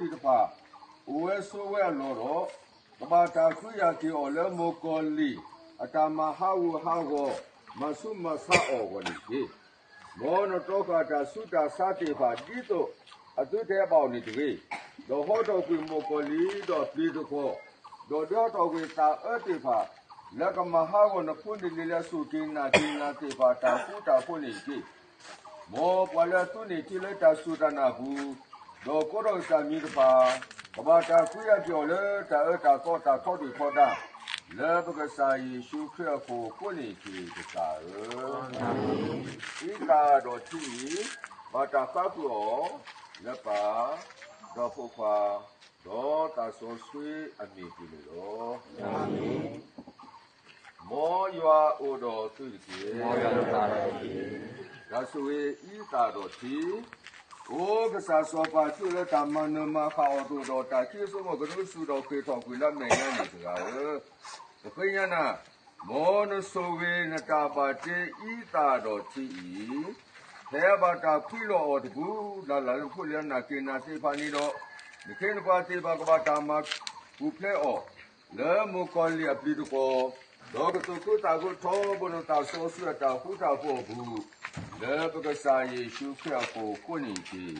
ဒီတပါဝဲဆိုဝဲလောတော့ကဘာတာခွရကေအော်လဲမောကောလီအတမဟာဝဟာကိုမဆုမဆာအောကိုလီကေမောနတောကတာသုတာစာတေပါဒီတော့အတုတဲပေါနေတကေတော့ဟောတော့ကွေမောကောလီတော့ပြေတကောတော့တော့တော့ကွေတာအတေပါလကမဟာဝနဖွင့်ဒီလေဆုကင်းနာကင်းနာတေပါတာဖူတာဖွင့်နေကေမောပွာလာသူနေတိလက်တာစုဒနာဘူး တော့ကိုတော့စာမီတပါကဘာတာခွရပြောလေတာအတာတော့တာတော့ဒီခေါ်တာလေဘကစာယေရှုခရကိုကိုနေကြီးတကာရဤကာတော့တီဘာတာဖတ်လို့လေပါတော့ဖို့ပါတော့တာဆိုဆွေအမိပြီလို့အာမင်မောယွာအိုတော်သူကြီးမောရလို့တာရည်ဒါဆိုရင်ဤတာတော်တီကို ကစားစောပါချူရတမန်နမခါအော်တော်တာကိစုမကနုစုတော်ခေတော်ကွေလမေယန်နေစကားသပိယနာမောနဆိုဝေနတာပါတေဤတာတော်တီသေဘာတာဖိလောတကူလာလာဖုလနာကိနာစေဖာနီတော့ဒီခေနပါတေဘာကဘာတာမဘူဖလေအောလေမကောလီအပလီ တကောတော့ကတုကုတာကိုထောဘနတာဆိုဆွတာဖူတာဖို့ဘူးလေပကစားယေရှုခရစ်ကိုကိုနေကြီး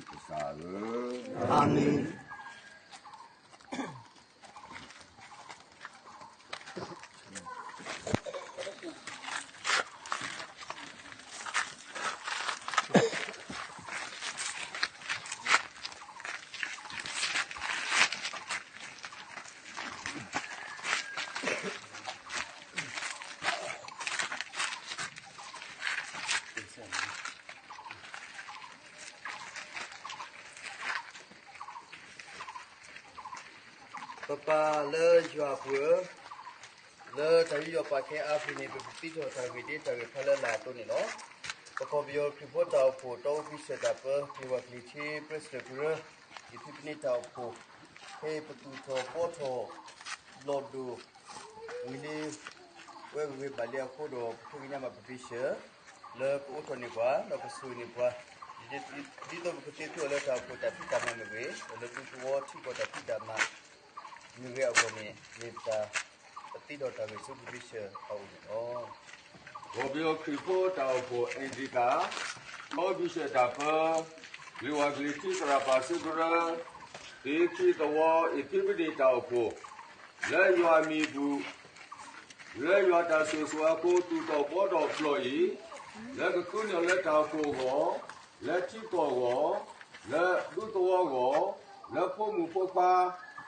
ပပလေရွာပွေလေတရီရပါခဲအဖိနေပပိတော်တာဝိတေတရဖလလာတုန်နော်ပကောဘီယောခိဖို့တောက်ဖို့တောဖိစတာပဒီဝကလီချေပရက်စတဂရဒီဖိပနေတောက်ဖို့ဟေပတူတော်ပေါ်တော်လော်ဒူဝီလီဝဲဝဲဘလျာခိုတော့ဖိနေမှာပပိရှလေပိုတော်နေကွာတော့ပဆူနေကွာဒီဒီတော့ပတိတော်လက်တာဖို့တာပိတာမမေလေတူတော်ချီကိုတာပိတာမ ñu ge ago ni ni ta ti do ta ge su bi she au ni o ဘောဘီယခရီပိုတောက်ဖို့အင်ဒီကာဘောဘီရှေတာပဒီဝဂလီတီစရာပါစီဒရာဒီခီတော်အပိပဒီတောက်ဖို့လေယွာမီဘူးလေယွာတာ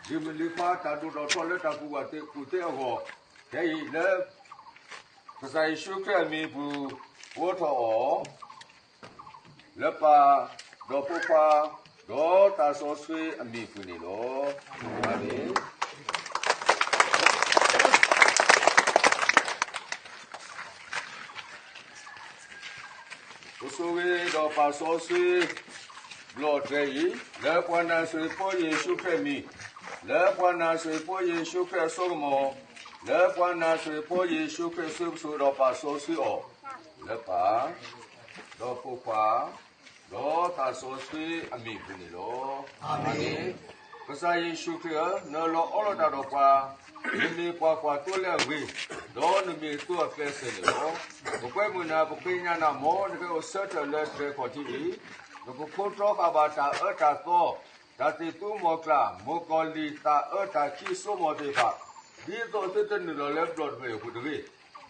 ဆူဆူအကိုတူတော့ဘောတော့ဖလိုီလေကခုညလက်တောက်ဖို့ကိုလက်ချီတော်ကိုလက်ဒုတော်ကိုလက်ဖို့မှုဖို့ပါဒီမလီဖာတာဒူတော့ထော်လက်တာကူဝတဲ့ကူတဲ့ဟောဟဲ့လေပဇာယေရှုခရစ်မီဘူးဝတ်တော်လပါဒေါ်ပပါဒေါ်တာဆောဆွေအမိကူနေလို့အာမင်ဘုဆိုဝေဒေါ်ပါဆောဆွေဘလော့တဲ့ရီလေပွာနာဆွေပေါ်ယေရှုခရစ်မီ လေပွာနာဆွေပေါ်ယေရှုခရစ်ဆောမော le bwana se po yesu kristu so do pa so si o le pa do po pa do ta so si ami bu ni lo amen ကစားယေရှုခရစ်နော်လောအော်တာတော့ပါဒီမေပွားပွားတိုးလဲဝေဒေါ်နမီတိုအဖက်စလေရောဘကွဲမနာဘပိညာနာမောတကေဆ တ်တလက်တဲ့ခေါ်တီဘကွခိုတော့ကဘာတာအတာတော့ဒါတိတူမောကလာမောကောလီတာအတာချီဆိုမောတေပါဒီတော့တဲ့တဲ့နော်လဲပလော့ပဲခုတည်း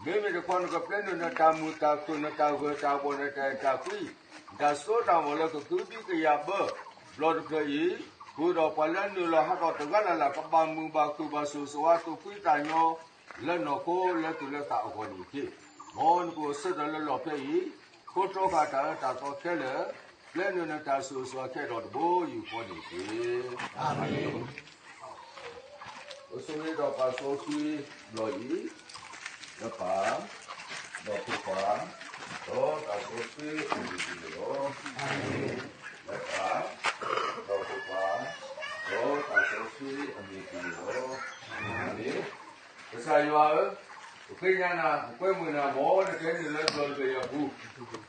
မေမေကခွန်ကပလန်နတာမူတာကုနတာဝတာဘောနတာတာခွီဒါဆိုတာမလကသူဒီကရဘဘလော့ကကြီးခုတော့ပလန်နလဟာတော့တကလာလာပပမူပါခုပါဆူဆွာတူခွီတညောလက်နော်ကိုလက်တူလက်တာအခေါ်ကြီးဖြစ်မောန်ကိုစတဲ့လော်ပြည့်ခိုးတော့ကတာတာတော့ခဲလေ ပလန်နတာဆူဆွာခဲတော့ဘိုးယူခေါ်နေပြီအာမင် Usually do pa so sui loi do pa do pu pa do ta so sui ni di lo do pa do pu pa do ta so sui ni di lo ni Sa yo a Ukwe nyana ukwe mwina mo ne ke ni le do ke ya bu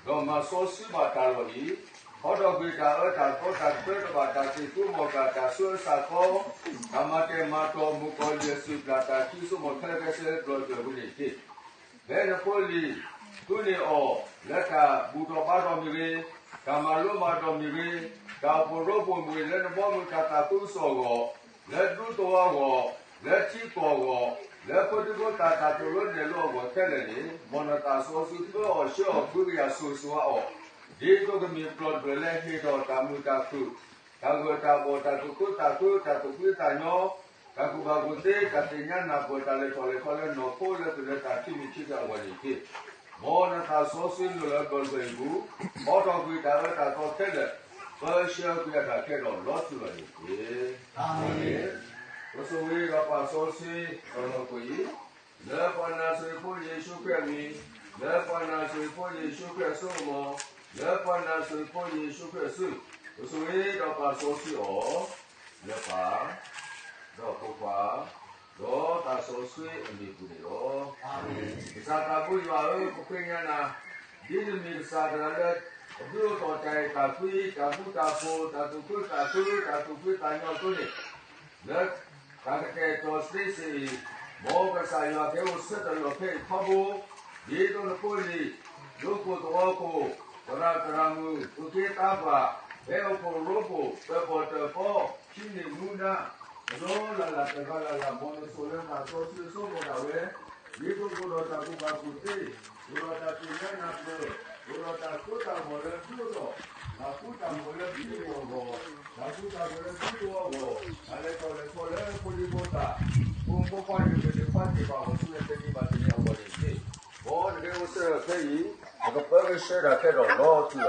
do ma so sui ba ta lo yi ဟောတော်ပိတာ အတာကောတာပြေတဘာတာတိကုမောကတာဆွေစာကောဓမ္မတေမတော်မူကောယေစုပလာတာခိစုမောခရကဆေတော်တော်ဘူးနေတိဘယ်နှဖို့လီသူနေအောလက်ကဘူတော်ပါတော်မီရေဓမ္မလုံးမတော်မီရေဒါပရောပုံမူလက်နဘောမူကတာသူဆောကောလက်ဒုတော်ကောလက်ချီကောကောလက်ပုတ္တကောတာတာတော်လို့နေလို့ဘောတဲ့လေမောနတာဆောစုတော်ရှောကုရိယာဆူဆူအော ဒီကုကမြေပလော့ဘလဲဟေတော့တာမူတာခုတာဂောတာဘောတာတုကုတာတုတာတုကုတာညောတာကုဘာကုတေကတိညာနာဘောတာလေခေါ်လေခေါ်လေနော်ပိုလေတူလေတာတိမိချိကဝရီတိမောနတာဆိုစင်းလိုကောဘေဘူးမောတော်ကွေတာဝတာတော့တဲ့လေဘာရှောကွေတာခဲ့တော့လောတူရီတိအာမင်ဝဆဝေရပါဆိုစီတော်ကိုကြီးလေပနာဆွေဖို့ယေရှုခရစ်မီလေပနာဆွေဖို့ယေရှုခရစ်ဆိုမော le pana so po ye shu kwe su so ye do pa so si o le pa do po pa do ta so su e mi ku ni do amen sa ta bu ya e ko kwe nya na di ni mi sa da le bu to tai ta ku ta bu ta po ta tu ku ta tu ta tu ku ta nyo tu ni le ta ke to si si mo ka sa ya ke o se ta lo pe pa bu ye do le po ni lo ko to ko တရတရမူဥကေတာပါဘေအဖို့ရောဖို့ပေပေါ်တပေါ်ရှိနေမူနာရောလာလာတကလာလာမောနဆိုလမှာဆိုစီဆိုပေါ်တာဝဲဒီကိုကိုတော့တာကူ ပါကူတေဒီတော့တာပြင်းနာပလို့ဒီတော့တာကိုတာမော်ရသူတော့ဘာကူတာမော်ရဒီဘောဘောဘာကူတာမော်ရဒီဘောဘောအဲ့ဒါလည်းဆိုလဲပူဒီဘောတာဘုံဘောပါရတဲ့ပတ်တိပါဝဆူတဲ့ဒီပါတဲ့အော်ရည်ဘောတကယ်ဝဆဲဖေးဘကပရရှရာခဲ့တော့တော့သ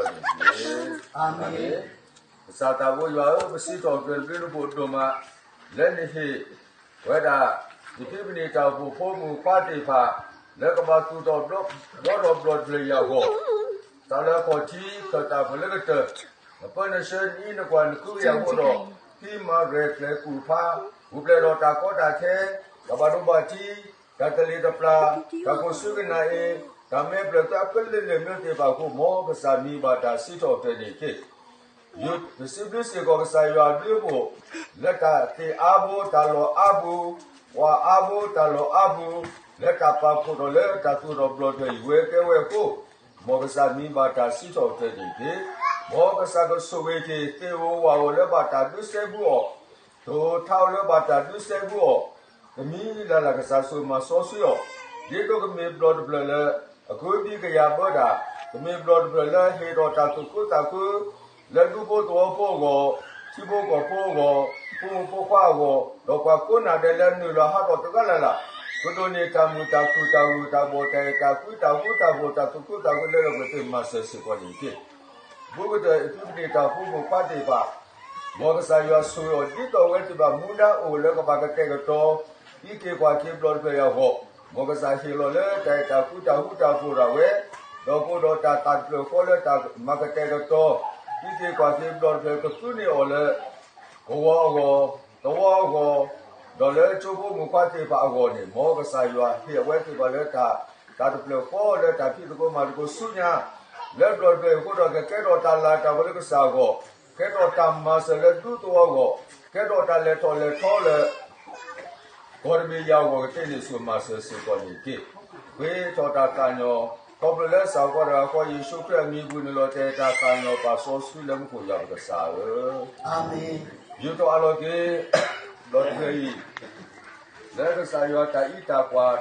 ူရတ ယ်အာမင်သာတာဝရွာပစီတော်ပြပြလို့ဘုဒ္ဓမှာလက်နေဟိဝဒဒီပြပနေတောက်ဖို့ဖို့မူပါတိဖာလက်ကဘာသူတော်တော့တော့တော့တော့လေရောက်ဟောတာလကောတီသတာဖလကတပနရှင်ဤနကွာနကူရဟောတော့ဒီမာရက်လေကူဖာဘုပလေတော်တာကောတာခဲကဘာတို့ပါတီတကလေးတပလာတကိုစုကနာအေဒါမဲ့ပြတ်အပလလေမြို့တေပါကိုမောကစားမိပါတာစီတော်တဲ့နေကေယုဒစီဘစီကိုကစားရွာပြေဖို့လက်ကတေအာဘောတလောအဘူဝါအာဘောတလောအဘူလက်ကပါဖို့တော့လက်တသူတော်ဘလော့တွေဝဲကဲဝဲကိုမောကစားမိပါတာစီတော်တဲ့နေကေမောကစားကဆိုဝေကေတေဝဝါဝလက်ပါတာဒုစေဘူးဒိုထောက်လက်ပါတာဒုစေဘူးသမီးလာလာကစားဆိုမဆောဆွေောဒီတော့ကမေဘလော့ဘလော့ အခုဒီကရဘောတာကမေဘလော့ဘလော့ဟေတော့တာကုကုတာကုလက်ဒုဘောတော်ဖို့ကိုချိဘောကိုဖို့ကိုပူပခွားကိုတော့ကွာကုနာတယ်လည်းနူလာဟာတော့တကလာလာကုဒိုနေတာမူတာကုတာဝူတာဘောတေတာကုတာကုတာဘောတာကုကုတာကိုလည်းကိုသိ မဆစကိုနေပြီဘုဂတဲ့သူနေတာဖို့ကိုပတ်တယ်ပါမောကစားရဆူရဒီတော့ဝဲတပါမူနာအိုလည်းကပါကတဲ့ကတော့ဒီကေကွာကေဘလော့ပဲရောဟောမောကစားရှိလို့လေတိုင်တာကုတာဟုတာဖို့ရဝဲတော့ကိုတော့တာတာကိုကိုလေတာမကတဲ့တော့ဒီကေကွာကေဘလော့ပဲကသူနေော်လေဘောအောတော့ဘောတော့လေချိုးဖို့မခွတ်သေးပါအောနေမောကစားရွာဟေဝဲကေပါလေတာတာတပလကိုလေတာဖြစ်ကိုမာကိုဆုညာလက်တော့ပဲကိုတော့ကဲတော့တာလာတာဘလကစားကိုကဲတော့တမဆလေတူတော့ကိုကဲတော့တာလေတော်လေထောလေဘောမီယာဝကတဲ့နေစုမဆဆကိုနေကေဝေတော်တာက ညောကောပလက်ဆောက်ကြရကိုယေရှုခရစ်မြည်ဘူးလို့တဲ့တာကညောပါဆောဆူလမ်ကိုရောက်ကစားရအာမင်ယူတော်အလောကေလော်ထေးလက်ကစားရတာဣတာကွာ